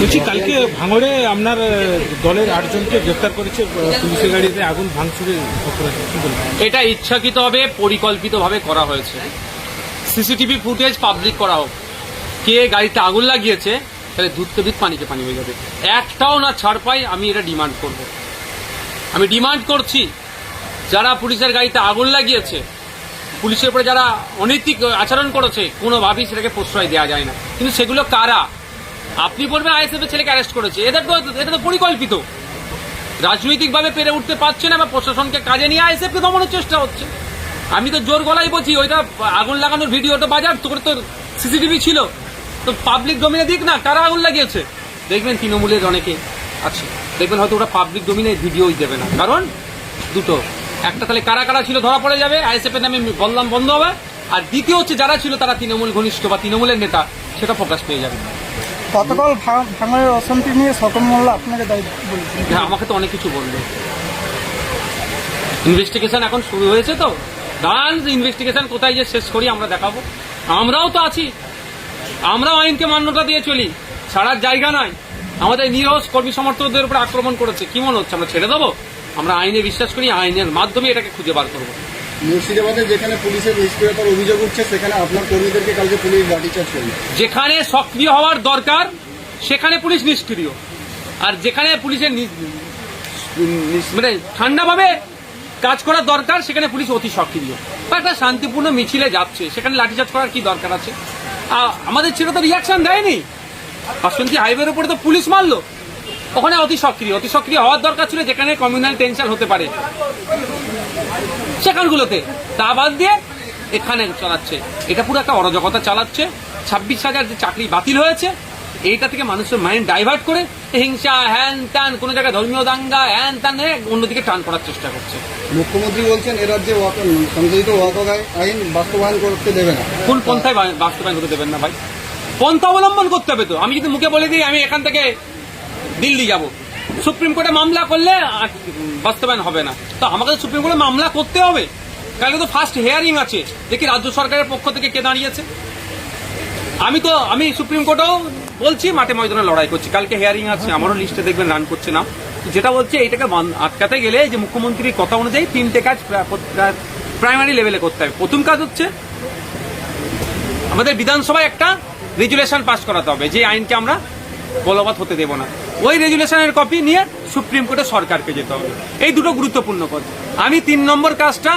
বলছি, কালকে ভাঙড়ে আপনার দলের আটজনকে গ্রেপ্তার করেছে পুলিশের গাড়িতে আগুন বলবেন? এটা ইচ্ছাকৃতভাবে পরিকল্পিতভাবে করা হয়েছে। সিসিটিভি ফুটেজ পাবলিক করা হোক। কে গাড়িতে আগুন লাগিয়েছে, তাহলে দুধকে দুধ পানিকে পানি হয়ে যাবে। একটাও না ছাড় পাই, আমি এটা ডিমান্ড করব। আমি ডিমান্ড করছি, যারা পুলিশের গাড়িতে আগুন লাগিয়েছে, পুলিশের উপরে যারা অনৈতিক আচরণ করেছে, কোনোভাবেই সেটাকে প্রশ্রয় দেওয়া যায় না। কিন্তু সেগুলো কারা? আপনি বলবেন আইএসএফ এর ছেলেকে অ্যারেস্ট করেছে। এটা তো এটা তো পরিকল্পিত। রাজনৈতিকভাবে পেরে উঠতে পারছে না বা প্রশাসনকে কাজে নিয়ে আইএসএফ কে দমনের চেষ্টা হচ্ছে। আমি তো জোর গলায় বলছি, ওইটা আগুন লাগানোর ভিডিওটা বাজার, তোর তো সিসিটিভি ছিল। তো পাবলিক ডোমিনে দিক না, কারা আগুন লাগিয়েছে? দেখবেন তৃণমূলের অনেকে আছে। দেখবেন হয়তো ওরা পাবলিক ডোমিনে ভিডিওই দেবে না। কারণ দুটো। একটা তাহলে কারা কারা ছিল ধরা পড়ে যাবে, আইএসএফ এর নামে বললাম বন্ধ হবে। আর দ্বিতীয় হচ্ছে যারা ছিল তারা তৃণমূল ঘনিষ্ঠ বা তৃণমূলের নেতা, সেটা প্রকাশ পেয়ে যাবে। গতকাল ভা- অশান্তি নিয়ে সকল মোল্লা আপনাকে বলেছেন। হ্যাঁ আমাকে তো অনেক কিছু বলল। ইনভেস্টিগেশন এখন শুরু হয়েছে তো? দাঁড়ান ইনভেস্টিগেশন কোথায় যে শেষ করি আমরা দেখাবো। আমরাও তো আছি। আমরাও আইনকে মান্যতা দিয়ে চলি। ছাড়ার জায়গা নাই। আমাদের নিরস কর্মী সমর্থকদের উপর আক্রমণ করেছে। কি মনে হচ্ছে, আমরা ছেড়ে দেবো? আমরা আইনে বিশ্বাস করি, আইনের মাধ্যমে এটাকে খুঁজে বার করব। মুর্শিদাবাদে যেখানে পুলিশের নিষ্ক্রিয়তার অভিযোগ উঠছে, সেখানে আপনার কর্মীদেরকে কালকে পুলিশ লাঠিচার্জ করল যেখানে সক্রিয় হওয়ার দরকার, সেখানে পুলিশ নিষ্ক্রিয়। আর যেখানে পুলিশের মানে ঠান্ডাভাবে কাজ করার দরকার, সেখানে পুলিশ অতি সক্রিয়। বা একটা শান্তিপূর্ণ মিছিলে যাচ্ছে, সেখানে লাঠিচার্জ করার কি দরকার আছে? আমাদের ছেলে তো রিয়াকশন দেয়নি। বাসন্তী হাইওয়ের উপরে তো পুলিশ মারলো। ওখানে অতি সক্রিয় অতি সক্রিয় হওয়ার দরকার ছিল যেখানে কমিউনাল টেনশন হতে পারে। সেখানগুলোতে তা বাদ দিয়ে এখানে চালাচ্ছে। এটা পুরো একটা অরাজকতা চালাচ্ছে। ছাব্বিশ হাজার যে চাকরি বাতিল হয়েছে এইটা থেকে মানুষের মাইন্ড ডাইভার্ট করে হিংসা হ্যান ত্যান কোনো জায়গায় ধর্মীয় দাঙ্গা হ্যান ত্যান অন্যদিকে টান করার চেষ্টা করছে। মুখ্যমন্ত্রী বলছেন এ রাজ্যে সংশোধিত আইন বাস্তবায়ন করতে দেবে না। কোন পন্থায় বাস্তবায়ন করতে দেবেন না ভাই। পন্থা অবলম্বন করতে হবে তো। আমি যদি মুখে বলে দিই আমি এখান থেকে দিল্লি যাব। সুপ্রিম কোর্টে মামলা করলে বাস্তবায়ন হবে না। তো আমাকে সুপ্রিম কোর্টে মামলা করতে হবে। কালকে তো ফার্স্ট হিয়ারিং আছে। দেখি রাজ্য সরকারের পক্ষ থেকে কে দাঁড়িয়েছে? আমি তো, আমি সুপ্রিম কোর্টেও বলছি, মাঠে ময়দানে লড়াই করছি। কালকে হিয়ারিং আছে, আমারও লিস্টে দেখবেন রান করছে না যেটা বলছে এইটাকে আটকাতে গেলে যে মুখ্যমন্ত্রীর কথা অনুযায়ী তিনটে কাজ প্রাইমারি লেভেলে করতে হবে। প্রথম কাজ হচ্ছে, আমাদের বিধানসভায় একটা রেজুলেশন পাস করাতে হবে। যে আইনকে আমরা বলবৎ হতে দেব না। ওই রেজুলেশনের কপি নিয়ে সুপ্রিম কোর্টে সরকারকে যেতে হবে। এই দুটো গুরুত্বপূর্ণ কাজ আমি তিন নম্বর কাজটা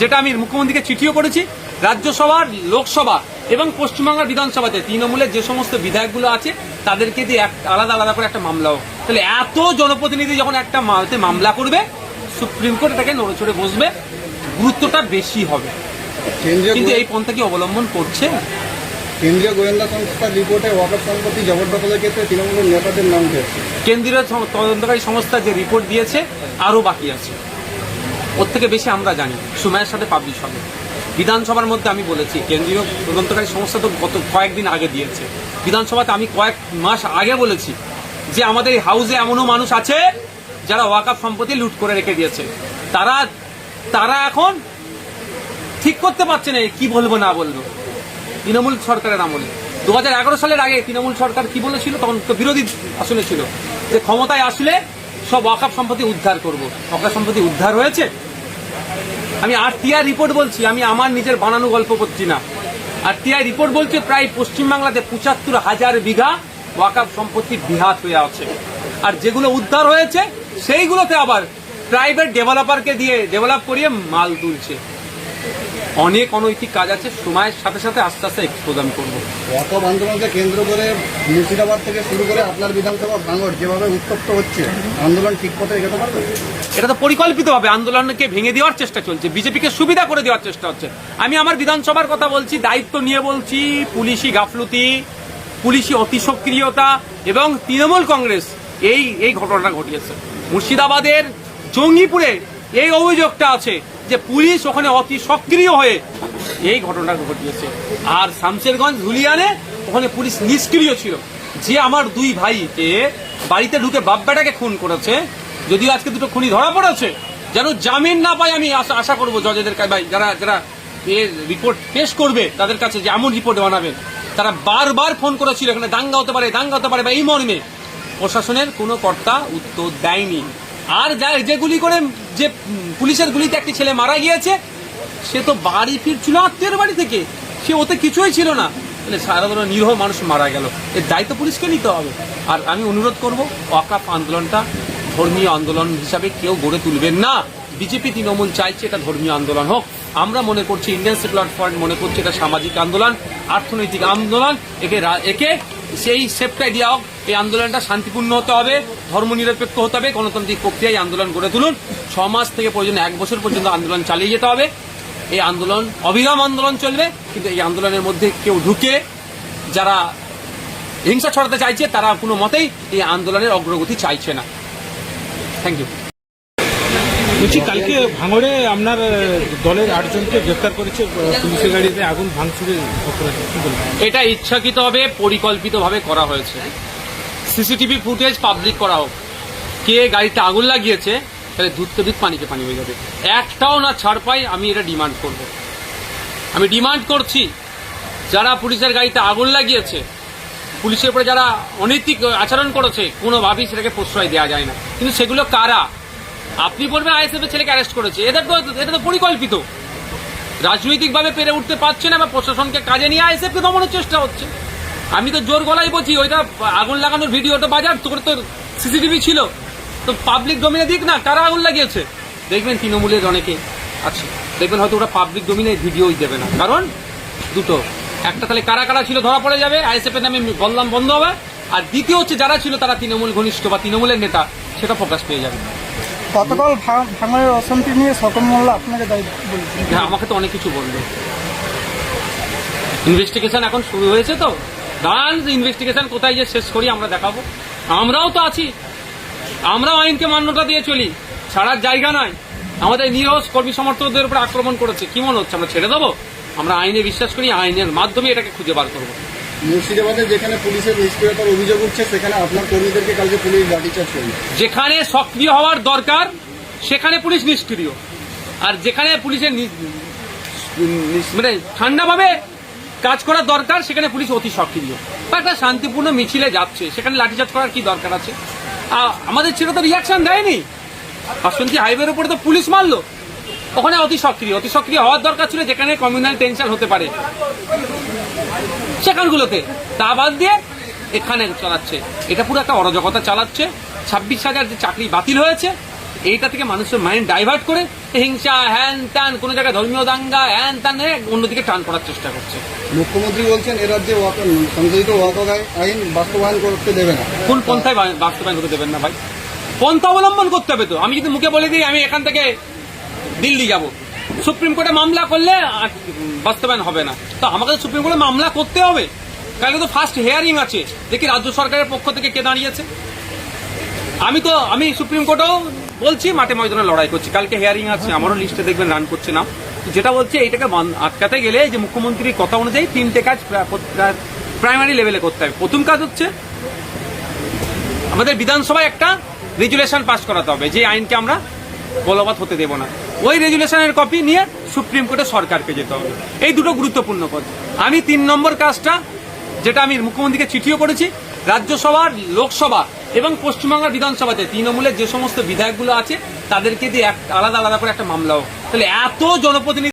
যেটা আমি মুখ্যমন্ত্রীকে চিঠিও করেছি রাজ্যসভার লোকসভা এবং পশ্চিমবাংলার বিধানসভাতে। তৃণমূলের যে সমস্ত বিধায়কগুলো আছে তাদেরকে দিয়ে এক আলাদা আলাদা করে একটা মামলা হোক। তাহলে এত জনপ্রতিনিধি যখন একটা মামলা করবে সুপ্রিম কোর্ট এটাকে নড়েচড়ে বসবে। গুরুত্বটা বেশি হবে। কিন্তু এই পন্থা কি অবলম্বন করছে কেন্দ্রীয় গোয়েন্দা সংস্থার রিপোর্টে ওয়াকফ সম্পত্তি জবরদখলের ক্ষেত্রে তৃণমূলের নেতাদের নাম পেয়েছে কেন্দ্রীয় তদন্তকারী সংস্থা যে রিপোর্ট দিয়েছে, আরও বাকি আছে। ওর থেকে বেশি আমরা জানি সময়ের সাথে পাবলিশ হবে। বিধানসভার মধ্যে আমি বলেছি, কেন্দ্রীয় তদন্তকারী সংস্থা তো গত কয়েকদিন আগে দিয়েছে। বিধানসভাতে আমি কয়েক মাস আগে বলেছি যে আমাদের হাউসে এমনও মানুষ আছে যারা ওয়াকাফ সম্পত্তি লুট করে রেখে দিয়েছে। তারা তারা এখন ঠিক করতে পারছে না কি বলব না বলব। তৃণমূল সরকারের আমলে। দু হাজার এগারো সালের আগে তৃণমূল সরকার কি বলেছিল? তখন তো বিরোধী আসলে ছিল। যে ক্ষমতায় আসলে সব ওয়াকাপ সম্পত্তি উদ্ধার করব। ওয়াকাপ সম্পত্তি উদ্ধার হয়েছে? আমি আরটিআই রিপোর্ট বলছি, আমি আমার নিজের বানানো গল্প করছি না। আর আরটিআই রিপোর্ট বলছে, প্রায় পশ্চিমবাংলাতে পঁচাত্তর হাজার বিঘা ওয়াকাপ সম্পত্তি বিহাত হয়ে আছে। আর যেগুলো উদ্ধার হয়েছে, সেইগুলোতে আবার প্রাইভেট ডেভেলপারকে দিয়ে ডেভেলপ করিয়ে মাল তুলছে। অনেক অনৈতিক কাজ আছে সময়ের সাথে সাথে আস্তে আস্তে এক্সপোজ আমি করব। ওয়াকফ আন্দোলনকে কেন্দ্র করে মুর্শিদাবাদ থেকে শুরু করে আপনার বিধানসভা ভাঙড় যেভাবে উত্তপ্ত হচ্ছে আন্দোলন ঠিক পথে এগোতে পারবে? এটা তো পরিকল্পিতভাবে আন্দোলনকে ভেঙে দেওয়ার চেষ্টা চলছে বিজেপিকে সুবিধা করে দেওয়ার চেষ্টা হচ্ছে। আমি আমার বিধানসভার কথা বলছি দায়িত্ব নিয়ে বলছি পুলিশি গাফলতি পুলিশি অতি সক্রিয়তা এবং তৃণমূল কংগ্রেস এই এই ঘটনাটা ঘটিয়েছে। মুর্শিদাবাদের জঙ্গিপুরে এই অভিযোগটা আছে যে পুলিশ ওখানে অতি সক্রিয় হয়ে এই ঘটনাটা ঘটিয়েছে। আর শামশেরগঞ্জ হুলিয়ানে ওখানে পুলিশ নিষ্ক্রিয় ছিল। যে আমার দুই ভাইকে বাড়িতে ঢুকে বাব্বাটাকে খুন করেছে, যদিও আজকে দুটো খুনি ধরা পড়েছে, যেন জামিন না পাই আমি আশা করব জজেদের ভাই যারা যারা রিপোর্ট পেশ করবে, তাদের কাছে যে এমন রিপোর্ট বানাবেন। তারা বারবার ফোন করেছিল, এখানে দাঙ্গা হতে পারে, দাঙ্গা হতে পারে বা এই মর্মে। প্রশাসনের কোনো কর্তা উত্তর দেয়নি। আর যা গুলি করে যে পুলিশের গুলিতে একটি ছেলে মারা গিয়েছে, সে তো বাড়ি ফিরছিল, আত্মীয়ের বাড়ি থেকে। সে ওতে কিছুই ছিল না। মানে সাধারণ নিরহ মানুষ মারা গেল। এর দায়িত্ব পুলিশকে নিতে হবে। আর আমি অনুরোধ করব, অকাপ আন্দোলনটা ধর্মীয় আন্দোলন হিসাবে কেউ গড়ে তুলবেন না। বিজেপি তৃণমূল চাইছে এটা ধর্মীয় আন্দোলন হোক। আমরা মনে করছি ইন্ডিয়ান সেকুলার ফ্রন্ট মনে করছি এটা সামাজিক আন্দোলন, অর্থনৈতিক আন্দোলন। একে একে সেই সেপটাই দেওয়া হোক এই আন্দোলনটা শান্তিপূর্ণ হতে হবে ধর্মনিরপেক্ষ হতে হবে গণতান্ত্রিক প্রক্রিয়ায় আন্দোলন গড়ে তুলুন। ছ মাস থেকে প্রয়োজন এক বছর পর্যন্ত আন্দোলন চালিয়ে যেতে হবে। এই আন্দোলন অবিরাম আন্দোলন চলবে কিন্তু এই আন্দোলনের মধ্যে কেউ ঢুকে যারা হিংসা ছড়াতে চাইছে তারা কোনো মতেই এই আন্দোলনের অগ্রগতি চাইছে না। থ্যাংক ইউ বলছি কালকে ভাঙড়ে আপনার দলের আটজনকে গ্রেফতার করেছে পুলিশের গাড়িতে আগুন ভাঙচুরের বলবেন? এটা ইচ্ছাকৃতভাবে পরিকল্পিতভাবে করা হয়েছে। সিসিটিভি ফুটেজ পাবলিক করা হোক কে গাড়িতে আগুন লাগিয়েছে, তাহলে দুধকে দুধ পানিকে পানি হয়ে যাবে। একটাও না ছাড় পাই, আমি এটা ডিমান্ড করব। আমি ডিমান্ড করছি, যারা পুলিশের গাড়িতে আগুন লাগিয়েছে, পুলিশের উপরে যারা অনৈতিক আচরণ করেছে, কোনোভাবেই সেটাকে প্রশ্রয় দেওয়া যায় না। কিন্তু সেগুলো কারা? আপনি বলবেন আইএসএফ এর ছেলেকে অ্যারেস্ট করেছে, এটা তো এটা তো পরিকল্পিত। রাজনৈতিকভাবে পেরে উঠতে পারছে না, বা প্রশাসনকে কাজে নিয়ে আইএসএফকে দমনের চেষ্টা হচ্ছে। আমি তো জোর গলায় বলছি ওইটা আগুন লাগানোর ভিডিওটা বাজার তোর তো সিসিটিভি ছিল। তো পাবলিক ডোমিনে দিক না কারা আগুন লাগিয়েছে? দেখবেন তৃণমূলের অনেকে আছে। দেখবেন হয়তো ওরা পাবলিক ডোমিনে ভিডিওই দেবে না। কারণ দুটো। একটা তাহলে কারা কারা ছিল ধরা পড়ে যাবে আইএসএফ এর নামে বললাম বন্ধ হবে। আর দ্বিতীয় হচ্ছে যারা ছিল তারা তৃণমূল ঘনিষ্ঠ বা তৃণমূলের নেতা সেটা প্রকাশ পেয়ে যাবে। গতকাল ভা- ভাঙড়ের অশান্তি নিয়ে স্বপন মোল্লা আপনাকে হ্যাঁ আমাকে তো অনেক কিছু বলবে ইনভেস্টিগেশন এখন শুরু হয়েছে তো? দাঁড়ান ইনভেস্টিগেশন কোথায় যে শেষ করি আমরা দেখাবো। আমরাও তো আছি। আমরাও আইনকে মান্যতা দিয়ে চলি। ছাড়ার জায়গা নয় আমাদের নিরস কর্মী সমর্থকদের উপর আক্রমণ করেছে। কি মনে হচ্ছে আমরা ছেড়ে দেবো? আমরা আইনে বিশ্বাস করি আইনের মাধ্যমে এটাকে খুঁজে বার করব। মুর্শিদাবাদে যেখানে পুলিশের নিষ্ক্রিয়তার অভিযোগ উঠছে সেখানে আপনার কর্মীদেরকে কালকে পুলিশ লাঠিচার্জ করবে যেখানে সক্রিয় হওয়ার দরকার সেখানে পুলিশ নিষ্ক্রিয়। আর যেখানে পুলিশের মানে ঠান্ডাভাবে কাজ করার দরকার, সেখানে পুলিশ অতি সক্রিয়। বা একটা শান্তিপূর্ণ মিছিলে যাচ্ছে, সেখানে লাঠিচার্জ করার কি দরকার আছে? আমাদের ছেলে তো রিয়াকশন দেয়নি। বাসন্তী হাইওয়ের উপরে তো পুলিশ মারলো? ওখানে অতি সক্রিয় অতি সক্রিয় হওয়ার দরকার ছিল যেখানে কমিউনাল টেনশন হতে পারে। সেখানগুলোতে। তা বাদ দিয়ে এখানে চালাচ্ছে। এটা পুরো একটা অরাজকতা চালাচ্ছে। ছাব্বিশ হাজার যে চাকরি বাতিল হয়েছে এইটা থেকে মানুষের মাইন্ড ডাইভার্ট করে হিংসা হ্যান ত্যান কোনো জায়গায় ধর্মীয় দাঙ্গা হ্যান ত্যান অন্যদিকে টান করার চেষ্টা করছে। মুখ্যমন্ত্রী বলছেন এ রাজ্যে সংশোধিত ওয়াক আইন বাস্তবায়ন করতে দেবে না। কোন পন্থায় বাস্তবায়ন করতে দেবেন না ভাই। পন্থা অবলম্বন করতে হবে তো। আমি যদি মুখে বলে দিই আমি এখান থেকে দিল্লি যাব। সুপ্রিম কোর্টে মামলা করলে বাস্তবায়ন হবে না। তো আমাকে তো সুপ্রিম কোর্টে মামলা করতে হবে। কালকে তো ফার্স্ট হেয়ারিং আছে। দেখি রাজ্য সরকারের পক্ষ থেকে কে দাঁড়িয়েছে। আমি তো আমি সুপ্রিম কোর্টেও বলছি, মাঠে ময়দানে লড়াই করছি। কালকে হেয়ারিং আছে, আমারও লিস্টে দেখবেন রান করছে না যেটা বলছে, এইটাকে আটকাতে গেলে যে মুখ্যমন্ত্রীর কথা অনুযায়ী তিনটে কাজ প্রাইমারি লেভেলে করতে হবে। প্রথম কাজ হচ্ছে, আমাদের বিধানসভায় একটা রেজুলেশন পাস করাতে হবে। যে আইনকে আমরা বলবৎ হতে দেব না। ওই রেজুলেশনের কপি নিয়ে সুপ্রিম কোর্টে সরকারকে যেতে হবে। এই দুটো গুরুত্বপূর্ণ পদ। আমি তিন নম্বর কাজটা, যেটা আমি মুখ্যমন্ত্রীকে চিঠিও করেছি রাজ্যসভার, লোকসভা এবং পশ্চিমবঙ্গের বিধানসভাতে তৃণমূলের যে সমস্ত বিধায়কগুলো আছে, তাদেরকে দিয়ে আলাদা আলাদা করে একটা মামলা হোক তাহলে এত জনপ্রতিনিধি